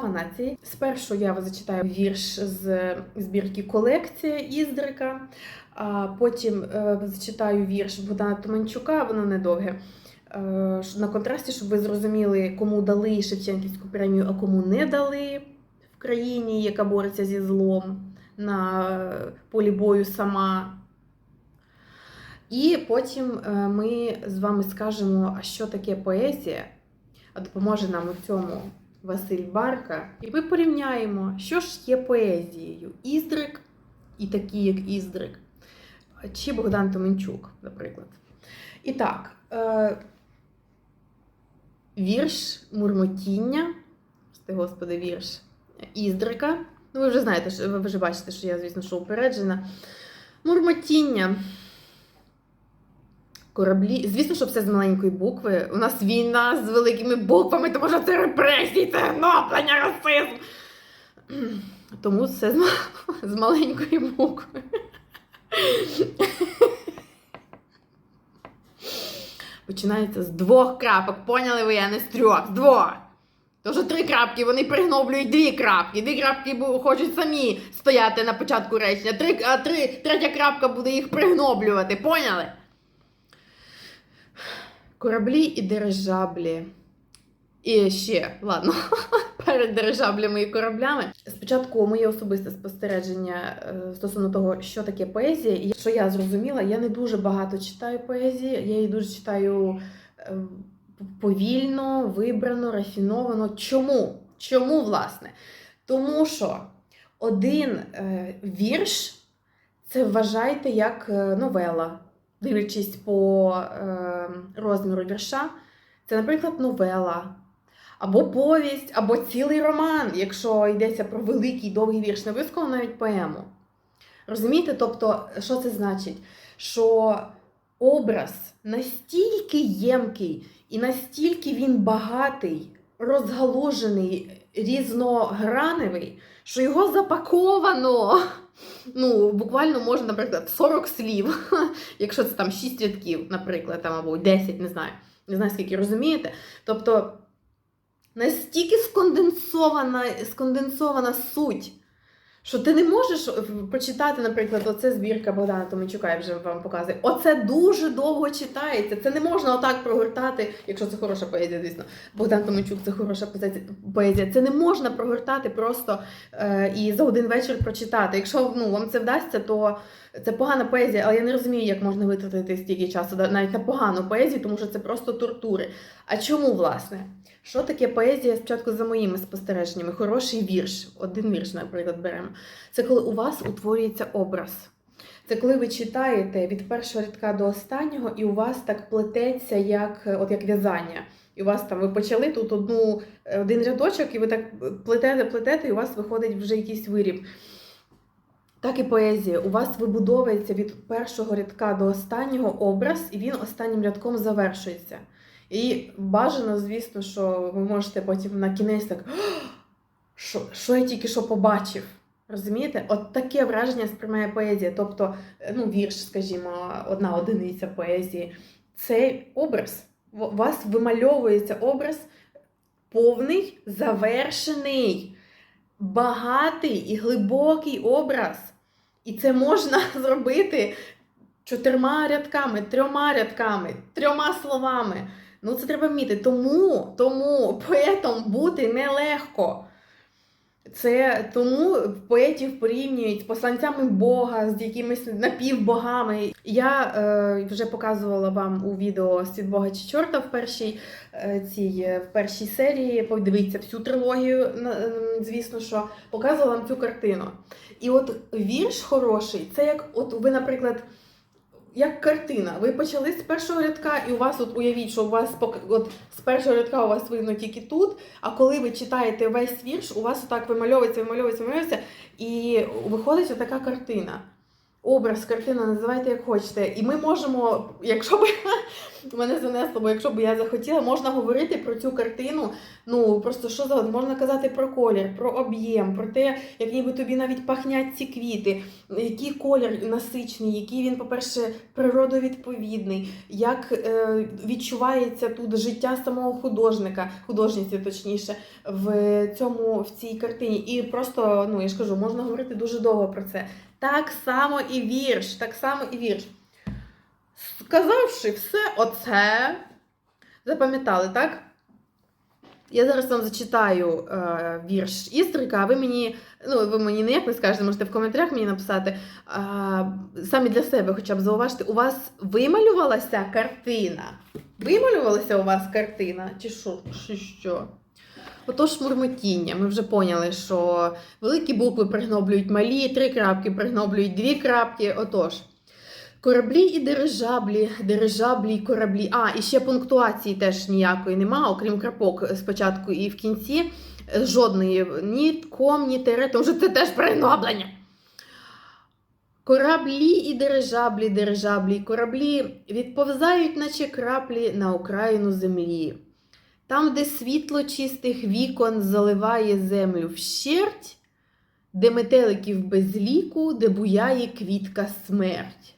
Слава нації. Спершу я зачитаю вірш з збірки Колекція Іздрика, а потім е, зачитаю вірш Богдана Томанчука, воно недовге. Е, На контрасті, щоб ви зрозуміли, кому дали Шевченківську премію, а кому не дали в країні, яка бореться зі злом на е, полі бою сама. І потім ми з вами скажемо, а що таке поезія, а допоможе нам у цьому Василь Барка. І ми порівняємо, що ж є поезією Іздрик і такі, як Іздрик, чи Богдан Томенчук, наприклад. І так, е, вірш Мурмотіння, господи, вірш Іздрика. Ну, ви вже знаєте, ви вже бачите, що я, звісно, що упереджена. Мурмотіння. Кораблі. Звісно, що все з маленької букви. У нас війна з великими буквами, тому що це репресії, це гноблення, расизм. Тому все з, з маленької букви. Починається з двох крапок. Поняли ви, я не з трьох, з двох. Тож три крапки, вони пригноблюють дві крапки. Дві крапки хочуть самі стояти на початку речення. Три, а три, третя крапка буде їх пригноблювати. Поняли? Кораблі і дирижаблі. І ще, ладно, перед дирижаблями і кораблями. Спочатку моє особисте спостереження е, стосовно того, що таке поезія, і що я зрозуміла, я не дуже багато читаю поезії, я її дуже читаю е, повільно, вибрано, рафіновано. Чому? Чому, власне? Тому що один е, вірш це вважайте як новела дивлячись по е, розміру вірша, це, наприклад, новела, або повість, або цілий роман, якщо йдеться про великий довгий вірш, не обов'язково навіть поему. Розумієте? Тобто, що це значить? Що образ настільки ємкий і настільки він багатий, розгалужений, різнограневий, що його запаковано. Ну, буквально можна, наприклад, 40 слів, якщо це там 6 рядків, наприклад, там, або 10, не знаю. Не знаю, скільки розумієте. Тобто настільки сконденсована, сконденсована суть, що ти не можеш е, прочитати, наприклад, оце збірка Богдана Томичука, я вже вам показую. Оце дуже довго читається. Це не можна отак прогортати, якщо це хороша поезія, звісно. Богдан Томичук це хороша поезія-. Це не можна прогортати просто е, і за один вечір прочитати. Якщо ну, вам це вдасться, то це погана поезія, але я не розумію, як можна витратити стільки часу навіть на погану поезію, тому що це просто тортури. А чому, власне? Що таке поезія спочатку за моїми спостереженнями? Хороший вірш, один вірш, наприклад, беремо. Це коли у вас утворюється образ. Це коли ви читаєте від першого рядка до останнього, і у вас так плететься, як, е, от як в'язання. І у вас там ви почали тут одну, е, один рядочок, і ви так плетете, плетете, і у вас виходить вже якийсь виріб. Так і поезія. У вас вибудовується від першого рядка до останнього образ, і він останнім рядком завершується. І бажано, звісно, що ви можете потім на кінець так. Що, що я тільки що побачив? Розумієте? От таке враження сприймає поезія. Тобто, е, ну, вірш, скажімо, одна одиниця поезії. Це образ. У вас вимальовується образ повний, завершений, багатий і глибокий образ. І це можна зробити чотирма рядками, трьома рядками, трьома словами. Ну, це треба вміти. Тому, тому поетом бути нелегко. Це тому поетів порівнюють з посланцями Бога, з якимись напівбогами. Я е, вже показувала вам у відео Світ Бога чи чорта в першій е, цій е, в першій серії. Подивіться всю трилогію, ем, звісно, що показувала вам цю картину. І от вірш хороший, це як, от ви, наприклад, як картина. Ви почали з першого рядка, і у вас от уявіть, що у вас от з першого рядка у вас видно тільки тут. А коли ви читаєте весь вірш, у вас отак вимальовується, вимальовується, вимальовується, і виходить така картина. Образ, картина, називайте як хочете. І ми можемо, якщо б мене занесло, бо якщо б я захотіла, можна говорити про цю картину. Ну просто що за можна казати про колір, про об'єм, про те, як ніби тобі навіть пахнять ці квіти, який колір насичений, який він, по-перше, природовідповідний, як е, відчувається тут життя самого художника, художниці, точніше, в цьому в цій картині. І просто, ну я ж кажу, можна говорити дуже довго про це. Так само і вірш, так само і вірш. Сказавши все оце, запам'ятали, так? Я зараз вам зачитаю е, вірш Істрика, а ви мені, ну, ви мені не як скажете, можете в коментарях мені написати. А, самі для себе хоча б зауважте, у вас вималювалася картина? Вималювалася у вас картина? Чи що? Чи що? Отож, мурмотіння. Ми вже поняли, що великі букви пригноблюють малі, три крапки пригноблюють дві крапки. Отож. Кораблі і дирижаблі, дирижаблі і кораблі. А, і ще пунктуації теж ніякої нема, окрім крапок спочатку і в кінці. Жодної ні ком, ні тере, тому що це теж пригноблення. Кораблі і дирижаблі, дирижаблі кораблі відповзають, наче краплі на окраїну землі. Там, де світло чистих вікон заливає землю вщерть, де метеликів без ліку, де буяє квітка смерть,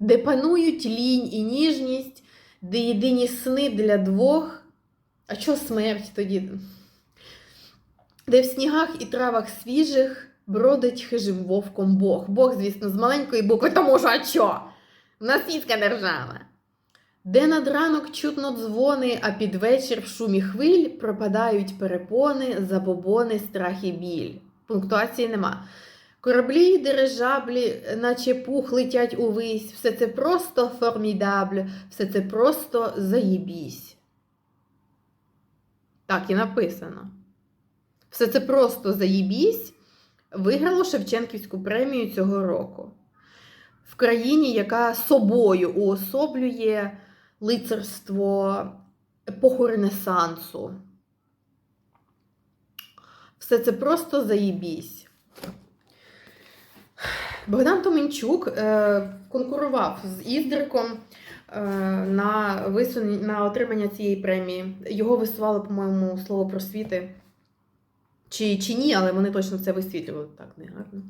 де панують лінь і ніжність, де єдині сни для двох. А що смерть тоді? Де в снігах і травах свіжих бродить хижим вовком Бог. Бог, звісно, з маленької букви, тому що а що? У нас світська держава. Де над ранок чутно дзвони, а під вечір в шумі хвиль пропадають перепони, забобони, страх і біль. Пунктуації нема. Кораблі дирижаблі, наче пух летять увись, все це просто формідабль, все це просто заїбісь. Так і написано. Все це просто заїбісь виграло Шевченківську премію цього року. В країні, яка собою уособлює лицарство епоху Ренесансу. Все це просто заїбісь. Богдан Томенчук е, конкурував з Іздриком е, на, висун... на отримання цієї премії. Його висувало, по-моєму, слово просвіти. Чи, чи ні, але вони точно це висвітлювали так негарно.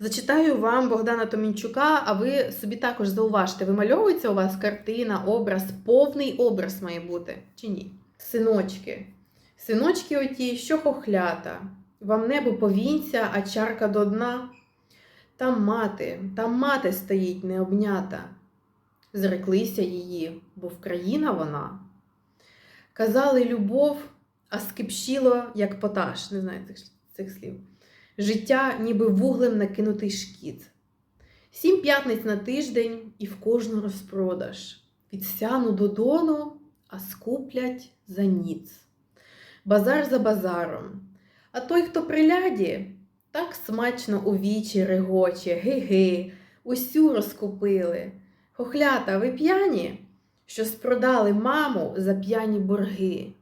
Зачитаю вам Богдана Томінчука, а ви собі також зауважте, вимальовується у вас картина, образ, повний образ має бути, чи ні? Синочки. Синочки оті, що хохлята, вам небо повінця, а чарка до дна. Там мати, там мати стоїть необнята. Зреклися її, бо вкраїна вона. Казали любов, а скипшіло, як поташ. Не знаю цих, цих слів. Життя, ніби вуглем накинутий шкіт. Сім п'ятниць на тиждень і в кожну розпродаж. Від сяну до дону, а скуплять за ніц. Базар за базаром. А той, хто при ляді, так смачно у вічі регоче, ги-ги, усю розкупили. Хохлята, ви п'яні, що спродали маму за п'яні борги.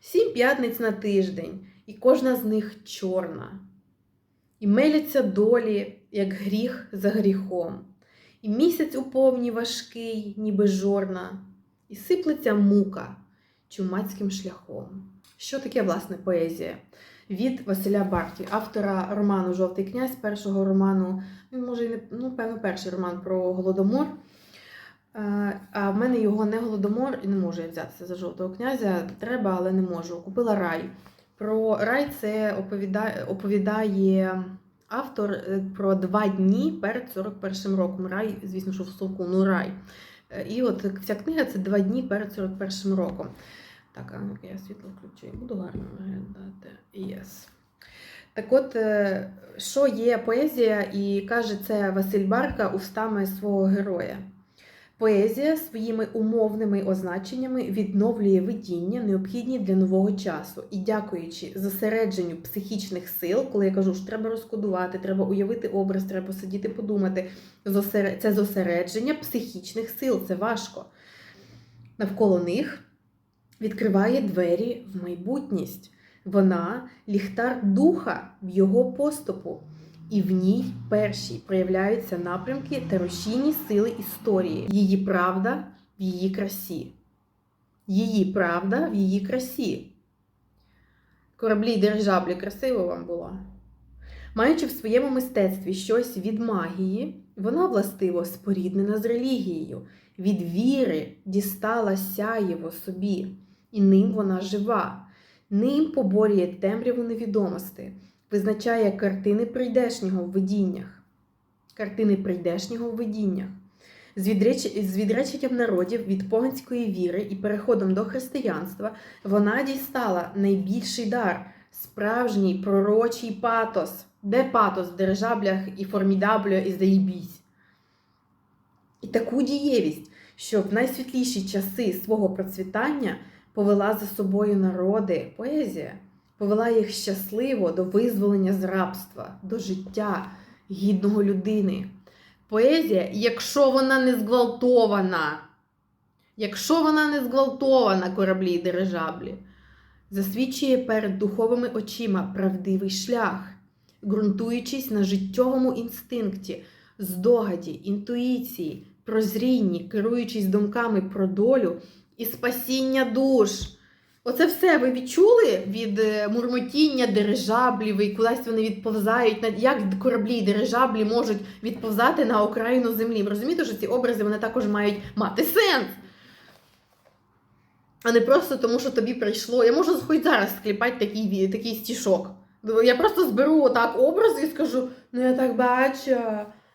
Сім п'ятниць на тиждень, і кожна з них чорна. І меляться долі, як гріх за гріхом, і місяць у повні важкий, ніби жорна, і сиплеться мука чумацьким шляхом. Що таке, власне, поезія? Від Василя Барті, автора роману Жовтий князь, першого роману, він може, і не, ну, певно, перший роман про Голодомор. Е, А в мене його не голодомор і не можу я взятися за жовтого князя. Треба, але не можу. Купила рай. Про рай це оповідає, оповідає автор е, про два дні перед 41 роком. Рай, звісно, що в совку, ну рай. Е, І от ця книга це два дні перед 41 роком. Так, а я світло включу, буду гарно виглядати. Yes. Так от, е, що є поезія, і каже це Василь Барка устами свого героя. Поезія своїми умовними означеннями відновлює видіння, необхідні для нового часу. І дякуючи зосередженню психічних сил, коли я кажу, що треба розкодувати, треба уявити образ, треба посидіти, подумати. Це зосередження психічних сил, це важко. Навколо них відкриває двері в майбутність. Вона ліхтар духа в його поступу і в ній перші проявляються напрямки та рушійні сили історії. Її правда в її красі. Її правда в її красі. Кораблі й дирижаблі красиво вам було. Маючи в своєму мистецтві щось від магії, вона властиво споріднена з релігією, від віри дістала сяєво собі, і ним вона жива, ним поборює темряву невідомості, визначає картини прийдешнього в видіннях, картини прийдешнього в видіннях. З, відреч... з відреченням народів від поганської віри і переходом до християнства вона дістала найбільший дар справжній пророчий патос. Де патос в дирижаблях і формідаблю і заїбісь? І таку дієвість, що в найсвітліші часи свого процвітання повела за собою народи поезія, повела їх щасливо до визволення з рабства, до життя гідного людини. Поезія, якщо вона не зґвалтована, якщо вона не зґвалтована кораблі й дирижаблі, засвідчує перед духовими очима правдивий шлях, ґрунтуючись на життєвому інстинкті, здогаді, інтуїції, прозрінні, керуючись думками про долю і спасіння душ. Оце все ви відчули від е, мурмотіння дирижаблів, і кудись вони відповзають. Як кораблі і дирижаблі можуть відповзати на окраїну землі? Ви розумієте, що ці образи вони також мають мати сенс. А не просто тому, що тобі прийшло. Я можу хоч зараз скліпати такий, такий стішок. Я просто зберу отак образи і скажу: ну я так бачу,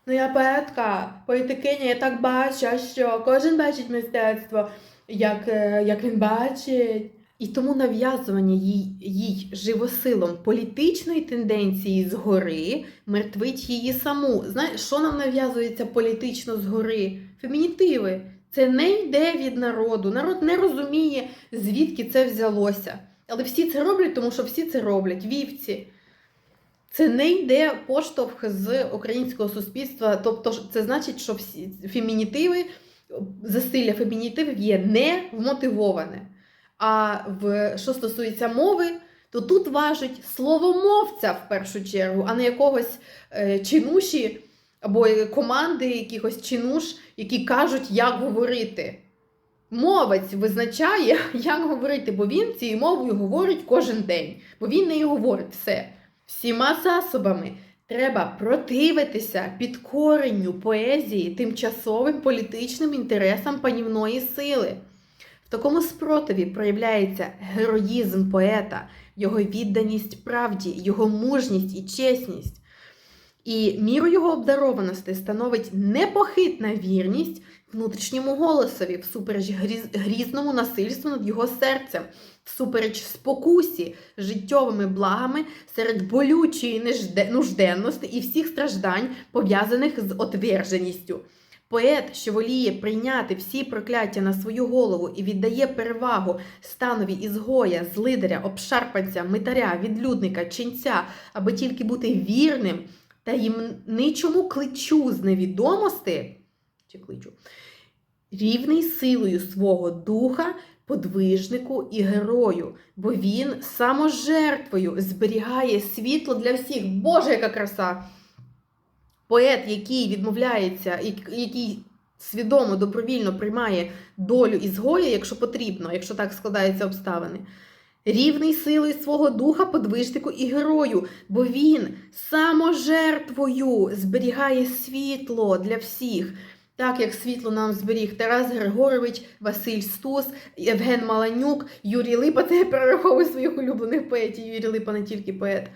ну я поетка, поетикиня, я так бачу, а що кожен бачить мистецтво, як, е, як він бачить. І тому нав'язування їй, їй живосилом політичної тенденції згори мертвить її саму. Знаєш, що нам нав'язується політично згори? Фемінітиви. Це не йде від народу. Народ не розуміє, звідки це взялося. Але всі це роблять, тому що всі це роблять. Вівці. Це не йде поштовх з українського суспільства. Тобто, це значить, що всі фемінітиви, засилля фемінітивів є не вмотивоване. А в що стосується мови, то тут важить словомовця в першу чергу, а не якогось е, чинуші або команди якихось чинуш, які кажуть, як говорити. Мовець визначає, як говорити, бо він цією мовою говорить кожен день, бо він нею говорить все. Всіма засобами треба противитися підкоренню поезії тимчасовим політичним інтересам панівної сили. В такому спротиві проявляється героїзм поета, його відданість правді, його мужність і чесність. І міру його обдарованості становить непохитна вірність внутрішньому голосові, всупереч грізному насильству над його серцем, всупереч спокусі, життєвими благами серед болючої нужденності і всіх страждань, пов'язаних з отверженістю. Поет, що воліє прийняти всі прокляття на свою голову і віддає перевагу станові ізгоя, злидаря, обшарпанця, митаря, відлюдника, ченця, аби тільки бути вірним таємничому кличу з невідомости, чи кличу, рівний силою свого духа, подвижнику і герою, бо він саможертвою зберігає світло для всіх. Боже, яка краса! Поет, який відмовляється, який свідомо, добровільно приймає долю ізгоя, якщо потрібно, якщо так складаються обставини. Рівний силою свого духа, подвижнику і герою, бо він саможертвою зберігає світло для всіх. Так як світло нам зберіг Тарас Григорович, Василь Стус, Євген Маланюк, Юрій Липа, це я перераховую своїх улюблених поетів. Юрій Липа не тільки поет.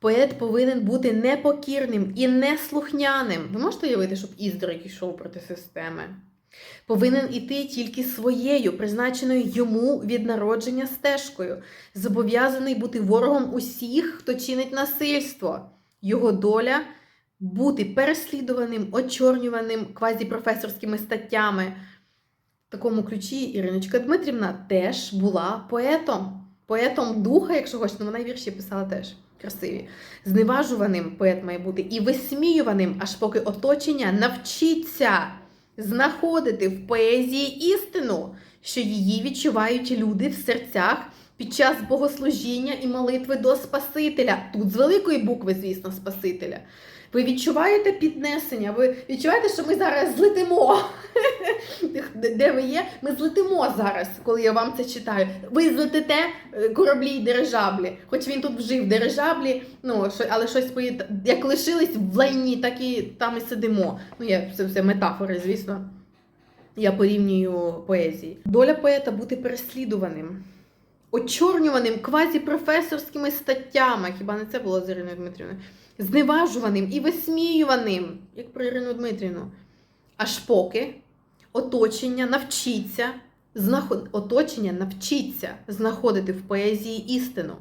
Поет повинен бути непокірним і неслухняним. Ви можете уявити, щоб Іздрик йшов проти системи? Повинен іти тільки своєю, призначеною йому від народження стежкою, зобов'язаний бути ворогом усіх, хто чинить насильство. Його доля бути переслідуваним, очорнюваним квазіпрофесорськими статтями. В такому ключі Іриночка Дмитрівна теж була поетом, поетом духа, якщо хочете, вона й вірші писала теж красиві. Зневажуваним поет має бути і висміюваним, аж поки оточення навчиться знаходити в поезії істину, що її відчувають люди в серцях під час богослужіння і молитви до Спасителя. Тут з великої букви, звісно, Спасителя. Ви відчуваєте піднесення, ви відчуваєте, що ми зараз злетимо. Де- ви є? Ми злетимо зараз, коли я вам це читаю. Ви злетите е, кораблі й дирижаблі. Хоч він тут вжив дирижаблі, ну, але щось пої- як лишились в лайні, так і там і сидимо. Ну, я це все метафори, звісно. Я порівнюю поезії. Доля поета бути переслідуваним, очорнюваним квазіпрофесорськими статтями. Хіба не це було з Іриною Дмитрівною? Зневажуваним і висміюваним, як про Ірину Дмитрівну. Аж поки оточення навчиться, знаход... оточення навчиться знаходити в поезії істину,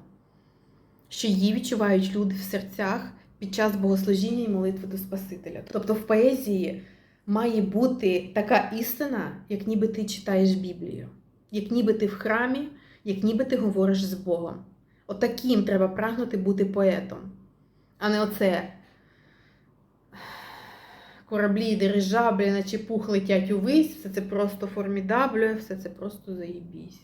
що її відчувають люди в серцях під час богослужіння і молитви до Спасителя. Тобто в поезії має бути така істина, як ніби ти читаєш Біблію, як ніби ти в храмі, як ніби ти говориш з Богом. Отаким треба прагнути бути поетом, а не оце кораблі, дирижаблі, наче пух летять увись, все це просто формідаблю, все це просто заєбісь.